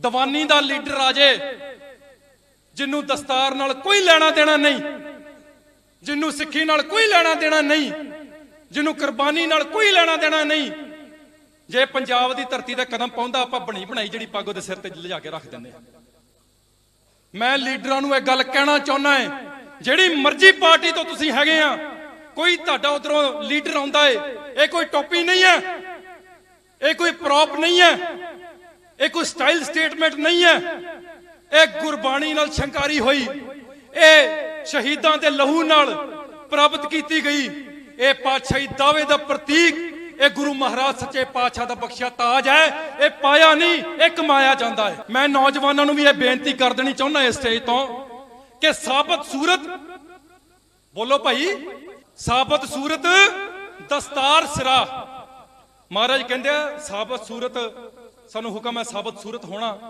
ਦੀਵਾਨੀ ਦਾ leader ਆ ਜੇ ਜਿਹਨੂੰ ਦਸਤਾਰ ਨਾਲ ਕੋਈ ਲੈਣਾ ਦੇਣਾ ਨਹੀਂ ਜਿਹਨੂੰ ਸਿੱਖੀ ਨਾਲ ਕੋਈ ਲੈਣਾ ਦੇਣਾ ਨਹੀਂ ਜਿਹਨੂੰ ਕੁਰਬਾਨੀ ਨਾਲ ਕੋਈ ਲੈਣਾ ਦੇਣਾ ਨਹੀਂ, ਜੇ ਪੰਜਾਬ ਦੀ ਧਰਤੀ ਤੇ ਕਦਮ ਪਾਉਂਦਾ, ਆਪਾਂ ਬਣੀ ਬਣਾਈ ਜਿਹੜੀ ਪੱਗ ਉਹਦੇ ਸਿਰ ਤੇ ਲਿਜਾ ਕੇ ਰੱਖ ਦਿੰਦੇ ਮੈਂ ਲੀਡਰਾਂ ਨੂੰ ਇਹ ਗੱਲ ਕਹਿਣਾ ਚਾਹੁੰਦਾ ਹੈ ਜਿਹੜੀ ਮਰਜ਼ੀ ਪਾਰਟੀ ਤੋਂ ਤੁਸੀਂ ਹੈਗੇ ਆ, ਕੋਈ ਤੁਹਾਡਾ ਉਧਰੋਂ ਲੀਡਰ ਆਉਂਦਾ ਏ, ਇਹ ਕੋਈ ਟੋਪੀ ਨਹੀਂ ਹੈ, ਇਹ ਕੋਈ ਪ੍ਰੋਪ ਨਹੀਂ ਹੈ ਇਹ ਕੋਈ ਸਟਾਈਲ ਸਟੇਟਮੈਂਟ ਨਹੀਂ ਹੈ। ਇਹ ਗੁਰਬਾਣੀ ਨਾਲ ਸ਼ੰਕਾਰੀ ਹੋਈ। ਇਹ ਸ਼ਹੀਦਾਂ ਦੇ ਲਹੂ ਨਾਲ ਪ੍ਰਾਪਤ ਕੀਤੀ ਗਈ। ਇਹ ਪਾਤਸ਼ਾਹੀ ਦਾਅਵੇ ਦਾ ਪ੍ਰਤੀਕ, ਇਹ ਗੁਰੂ ਮਹਾਰਾਜ ਸੱਚੇ ਪਾਤਸ਼ਾਹ ਦਾ ਬਖਸ਼ਿਆ ਤਾਜ ਹੈ। ਇਹ ਪਾਇਆ ਨਹੀਂ, ਇਹ ਕਮਾਇਆ ਜਾਂਦਾ ਹੈ। ਮੈਂ ਨੌਜਵਾਨਾਂ ਨੂੰ ਵੀ ਇਹ ਬੇਨਤੀ ਕਰ ਦੇਣੀ ਚਾਹੁੰਦਾ ਇਸ ਸਟੇਜ ਤੋਂ ਕਿ ਸਾਬਤ ਸੂਰਤ, ਬੋਲੋ ਭਾਈ, ਸਾਬਤ ਸੂਰਤ ਦਸਤਾਰ ਸਿਰਾ। ਮਹਾਰਾਜ ਕਹਿੰਦੇ ਸਾਬਤ ਸੂਰਤ ਸਾਨੂੰ ਹੁਕਮ ਹੈ ਸਾਬਤ ਸੂਰਤ ਹੋਣਾ।